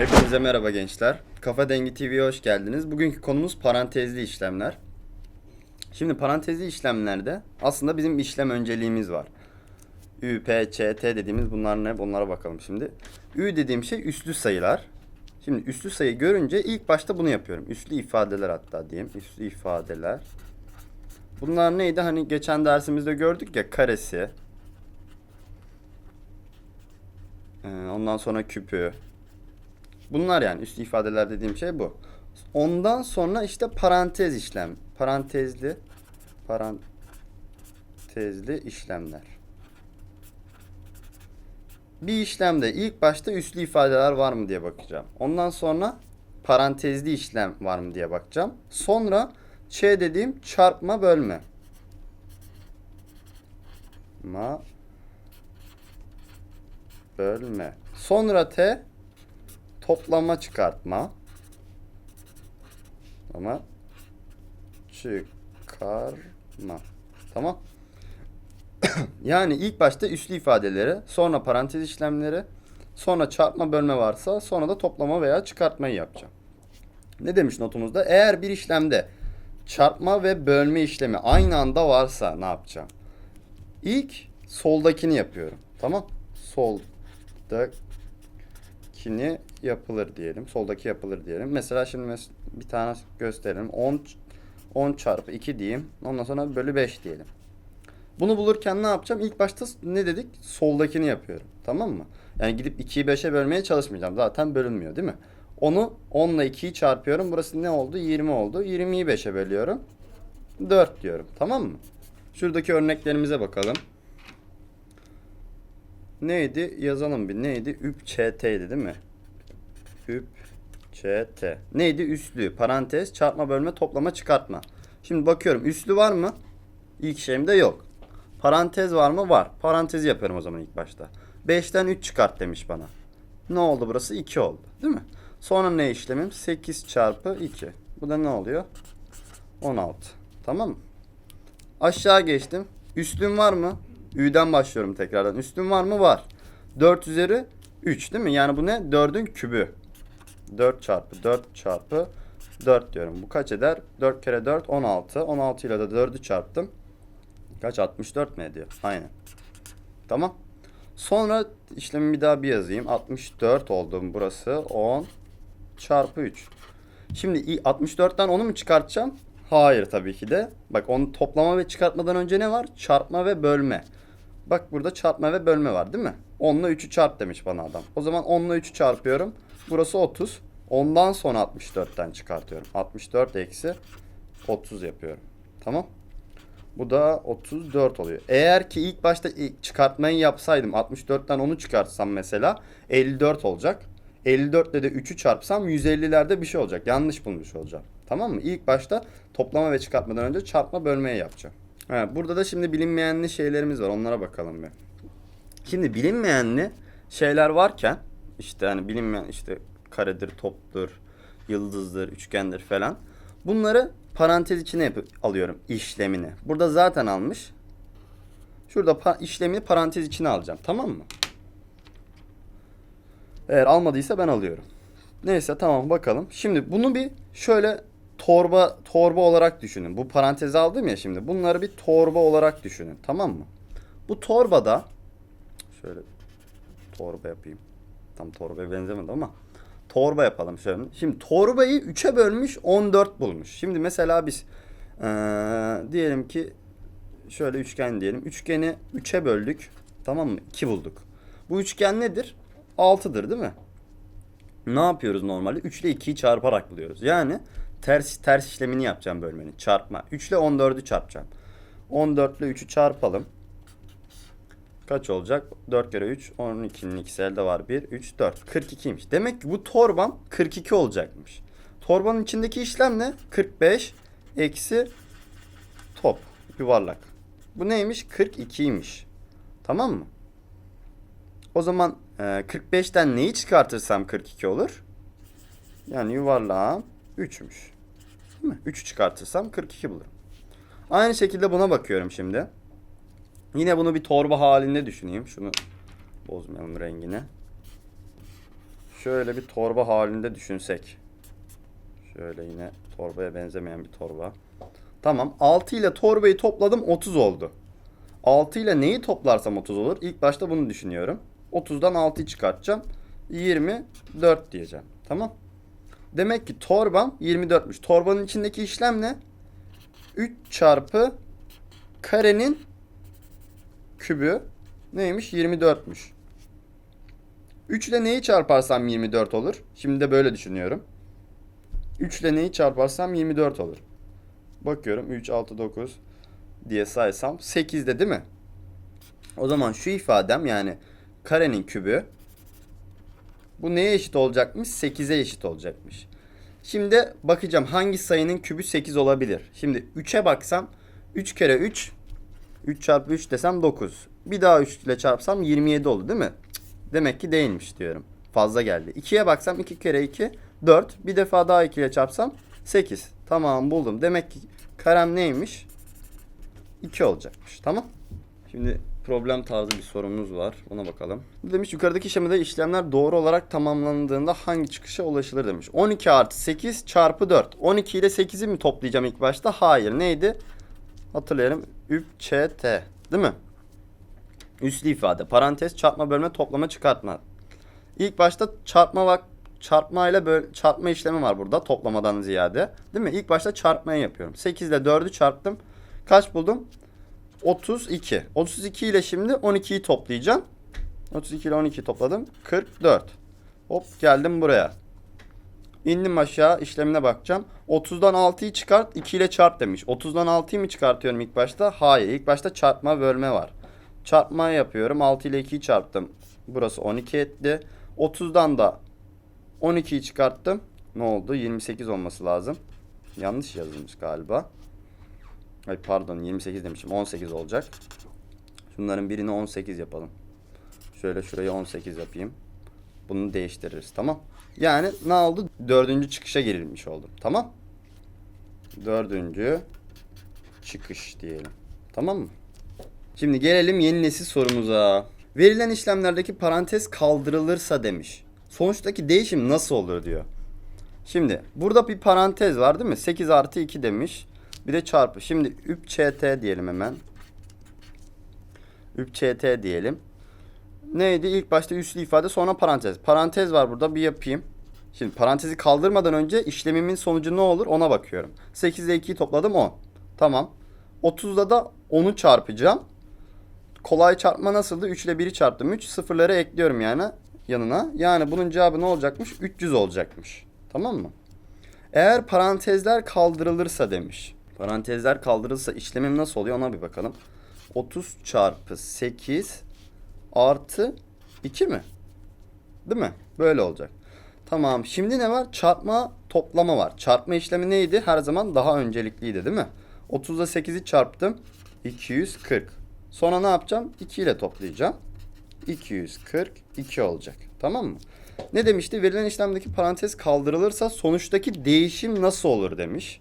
Hepinize merhaba gençler. Kafa Dengi TV'ye hoş geldiniz. Bugünkü konumuz parantezli işlemler. Şimdi parantezli işlemlerde aslında bizim işlem önceliğimiz var. Ü, P, Ç, T dediğimiz bunlar ne? Bunlara bakalım şimdi. Ü dediğim şey üslü sayılar. Şimdi üslü sayı görünce ilk başta bunu yapıyorum. Üslü ifadeler hatta diyeyim. Üslü ifadeler. Bunlar neydi? Hani geçen dersimizde gördük ya karesi. Ee, Ondan sonra küpü, Bunlar yani üstü ifadeler dediğim şey bu. Ondan sonra işte parantez işlem. Parantezli parantezli işlemler. Bir işlemde ilk başta üslü ifadeler var mı diye bakacağım. Ondan sonra parantezli işlem var mı diye bakacağım. Sonra ç dediğim çarpma bölme. Ma bölme. Sonra t toplama çıkartma. Ama çıkarma. Tamam. yani ilk başta üslü ifadeleri, sonra parantez işlemleri, sonra çarpma bölme varsa sonra da toplama veya çıkartmayı yapacağım. Ne demiş notumuzda? Eğer bir işlemde çarpma ve bölme işlemi aynı anda varsa ne yapacağım? İlk soldakini yapıyorum. Tamam? Solda kini yapılır diyelim. Soldaki yapılır diyelim. Mesela şimdi mes- bir tane gösterelim. 10 10 çarpı 2 diyeyim. Ondan sonra bölü 5 diyelim. Bunu bulurken ne yapacağım? İlk başta ne dedik? Soldakini yapıyorum. Tamam mı? Yani gidip 2'yi 5'e bölmeye çalışmayacağım. Zaten bölünmüyor değil mi? Onu 10 ile 2'yi çarpıyorum. Burası ne oldu? 20 oldu. 20'yi 5'e bölüyorum. 4 diyorum. Tamam mı? Şuradaki örneklerimize bakalım. Neydi? Yazalım bir. Neydi? Üp ÇT'ydi değil mi? Üp ÇT. Neydi? Üslü. Parantez, çarpma, bölme, toplama, çıkartma. Şimdi bakıyorum. Üslü var mı? İlk şeyimde yok. Parantez var mı? Var. Parantezi yapıyorum o zaman ilk başta. 5'ten 3 çıkart demiş bana. Ne oldu burası? 2 oldu. Değil mi? Sonra ne işlemim? 8 çarpı 2. Bu da ne oluyor? 16. Tamam mı? Aşağı geçtim. Üstün var mı? Ü'den başlıyorum tekrardan. Üstün var mı? Var. 4 üzeri 3 değil mi? Yani bu ne? 4'ün kübü. 4 çarpı 4 çarpı 4 diyorum. Bu kaç eder? 4 kere 4 16. 16 ile de 4'ü çarptım. Kaç? 64 mi ediyor? Aynen. Tamam. Sonra işlemi bir daha bir yazayım. 64 oldu burası. 10 çarpı 3. Şimdi i- 64'ten onu mu çıkartacağım? Hayır tabii ki de. Bak onu toplama ve çıkartmadan önce ne var? Çarpma ve bölme. Bak burada çarpma ve bölme var değil mi? 10 ile 3'ü çarp demiş bana adam. O zaman 10 ile 3'ü çarpıyorum. Burası 30. Ondan sonra 64'ten çıkartıyorum. 64 eksi 30 yapıyorum. Tamam. Bu da 34 oluyor. Eğer ki ilk başta ilk çıkartmayı yapsaydım 64'ten onu çıkartsam mesela 54 olacak. 54 ile de 3'ü çarpsam 150'lerde bir şey olacak. Yanlış bulmuş olacağım. Tamam mı? İlk başta toplama ve çıkartmadan önce çarpma bölmeye yapacağım. Ha, burada da şimdi bilinmeyenli şeylerimiz var. Onlara bakalım bir. Şimdi bilinmeyenli şeyler varken işte hani bilinmeyen işte karedir, toptur, yıldızdır, üçgendir falan. Bunları parantez içine yapıp alıyorum işlemini. Burada zaten almış. Şurada pa- işlemini parantez içine alacağım. Tamam mı? Eğer almadıysa ben alıyorum. Neyse tamam bakalım. Şimdi bunu bir şöyle torba torba olarak düşünün. Bu parantezi aldım ya şimdi. Bunları bir torba olarak düşünün. Tamam mı? Bu torbada şöyle torba yapayım. Tam torbaya benzemedi ama torba yapalım şöyle. Şimdi torbayı 3'e bölmüş 14 bulmuş. Şimdi mesela biz eee, diyelim ki şöyle üçgen diyelim. Üçgeni 3'e böldük. Tamam mı? 2 bulduk. Bu üçgen nedir? 6'dır değil mi? Ne yapıyoruz normalde? 3 ile 2'yi çarparak buluyoruz. Yani ters ters işlemini yapacağım bölmenin. Çarpma. 3 ile 14'ü çarpacağım. 14 ile 3'ü çarpalım. Kaç olacak? 4 kere 3. 12'nin ikisi elde var. 1, 3, 4. 42'ymiş. Demek ki bu torbam 42 olacakmış. Torbanın içindeki işlem ne? 45 eksi top. Yuvarlak. Bu neymiş? 42'ymiş. Tamam mı? O zaman e, 45'ten neyi çıkartırsam 42 olur? Yani yuvarlağım 3'müş. Değil mi? 3'ü çıkartırsam 42 bulurum. Aynı şekilde buna bakıyorum şimdi. Yine bunu bir torba halinde düşüneyim. Şunu bozmayalım rengini. şöyle bir torba halinde düşünsek. Şöyle yine torbaya benzemeyen bir torba. Tamam 6 ile torbayı topladım 30 oldu. 6 ile neyi toplarsam 30 olur? İlk başta bunu düşünüyorum. 30'dan 6'yı çıkartacağım. 24 diyeceğim. Tamam. Demek ki torbam 24'müş. Torbanın içindeki işlem ne? 3 çarpı karenin kübü neymiş? 24'müş. 3 ile neyi çarparsam 24 olur? Şimdi de böyle düşünüyorum. 3 ile neyi çarparsam 24 olur. Bakıyorum 3, 6, 9 diye saysam 8'de değil mi? O zaman şu ifadem yani karenin kübü bu neye eşit olacakmış? 8'e eşit olacakmış. Şimdi bakacağım hangi sayının kübü 8 olabilir. Şimdi 3'e baksam 3 kere 3 3 çarpı 3 desem 9. Bir daha 3 ile çarpsam 27 oldu değil mi? Demek ki değilmiş diyorum. Fazla geldi. 2'ye baksam 2 kere 2 4. Bir defa daha 2 ile çarpsam 8. Tamam buldum. Demek ki karem neymiş? 2 olacakmış. Tamam. Şimdi problem tarzı bir sorumuz var. Ona bakalım. Demiş yukarıdaki şemada işlemler doğru olarak tamamlandığında hangi çıkışa ulaşılır demiş. 12 artı 8 çarpı 4. 12 ile 8'i mi toplayacağım ilk başta? Hayır. Neydi? Hatırlayalım. Üp, ç, t. Değil mi? Üslü ifade. Parantez, çarpma, bölme, toplama, çıkartma. İlk başta çarpma bak çarpma ile böl çarpma işlemi var burada toplamadan ziyade. Değil mi? İlk başta çarpmayı yapıyorum. 8 ile 4'ü çarptım. Kaç buldum? 32. 32 ile şimdi 12'yi toplayacağım. 32 ile 12'yi topladım. 44. Hop geldim buraya. İndim aşağı işlemine bakacağım. 30'dan 6'yı çıkart 2 ile çarp demiş. 30'dan 6'yı mı çıkartıyorum ilk başta? Hayır. İlk başta çarpma bölme var. Çarpma yapıyorum. 6 ile 2'yi çarptım. Burası 12 etti. 30'dan da 12'yi çıkarttım. Ne oldu? 28 olması lazım. Yanlış yazılmış galiba. Ay pardon 28 demişim. 18 olacak. Şunların birini 18 yapalım. Şöyle şurayı 18 yapayım. Bunu değiştiririz. Tamam. Yani ne oldu? Dördüncü çıkışa girilmiş oldum. Tamam. Dördüncü çıkış diyelim. Tamam mı? Şimdi gelelim yeni nesil sorumuza. Verilen işlemlerdeki parantez kaldırılırsa demiş. Sonuçtaki değişim nasıl olur diyor. Şimdi burada bir parantez var değil mi? 8 artı 2 demiş. Bir de çarpı. Şimdi üp ct diyelim hemen. Üp ct diyelim. Neydi? İlk başta üslü ifade sonra parantez. Parantez var burada bir yapayım. Şimdi parantezi kaldırmadan önce işlemimin sonucu ne olur ona bakıyorum. 8 ile 2'yi topladım 10. Tamam. 30'da da 10'u çarpacağım. Kolay çarpma nasıldı? 3 ile 1'i çarptım. 3 sıfırları ekliyorum yani yanına. Yani bunun cevabı ne olacakmış? 300 olacakmış. Tamam mı? Eğer parantezler kaldırılırsa demiş. Parantezler kaldırılırsa işlemim nasıl oluyor ona bir bakalım. 30 çarpı 8 artı 2 mi? Değil mi? Böyle olacak. Tamam. Şimdi ne var? Çarpma, toplama var. Çarpma işlemi neydi? Her zaman daha öncelikliydi değil mi? 30'da 8'i çarptım. 240. Sonra ne yapacağım? 2 ile toplayacağım. 242 olacak. Tamam mı? Ne demişti? Verilen işlemdeki parantez kaldırılırsa sonuçtaki değişim nasıl olur demiş.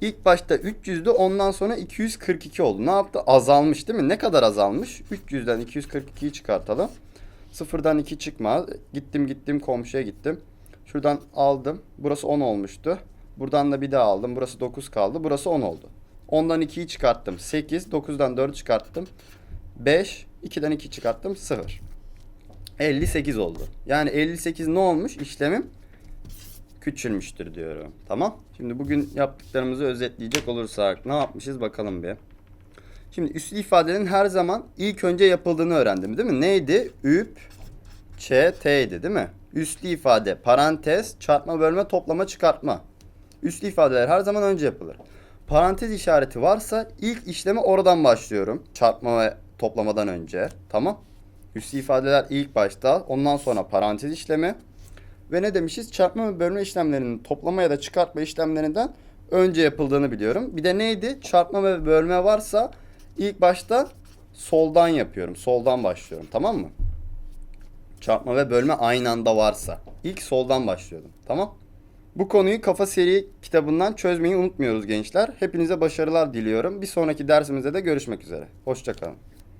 İlk başta 300'dü ondan sonra 242 oldu. Ne yaptı? Azalmış değil mi? Ne kadar azalmış? 300'den 242'yi çıkartalım. Sıfırdan 2 çıkmaz. Gittim gittim komşuya gittim. Şuradan aldım. Burası 10 olmuştu. Buradan da bir daha aldım. Burası 9 kaldı. Burası 10 oldu. 10'dan 2'yi çıkarttım. 8. 9'dan 4 çıkarttım. 5. 2'den 2 çıkarttım. 0. 58 oldu. Yani 58 ne olmuş? İşlemim küçülmüştür diyorum. Tamam. Şimdi bugün yaptıklarımızı özetleyecek olursak ne yapmışız bakalım bir. Şimdi üslü ifadelerin her zaman ilk önce yapıldığını öğrendim değil mi? Neydi? Üp, ç, t'ydi değil mi? Üslü ifade, parantez, çarpma, bölme, toplama, çıkartma. Üslü ifadeler her zaman önce yapılır. Parantez işareti varsa ilk işleme oradan başlıyorum. Çarpma ve toplamadan önce. Tamam. Üslü ifadeler ilk başta. Ondan sonra parantez işlemi. Ve ne demişiz? Çarpma ve bölme işlemlerinin toplama ya da çıkartma işlemlerinden önce yapıldığını biliyorum. Bir de neydi? Çarpma ve bölme varsa ilk başta soldan yapıyorum. Soldan başlıyorum. Tamam mı? Çarpma ve bölme aynı anda varsa. ilk soldan başlıyordum. Tamam? Bu konuyu Kafa Seri kitabından çözmeyi unutmuyoruz gençler. Hepinize başarılar diliyorum. Bir sonraki dersimizde de görüşmek üzere. Hoşçakalın.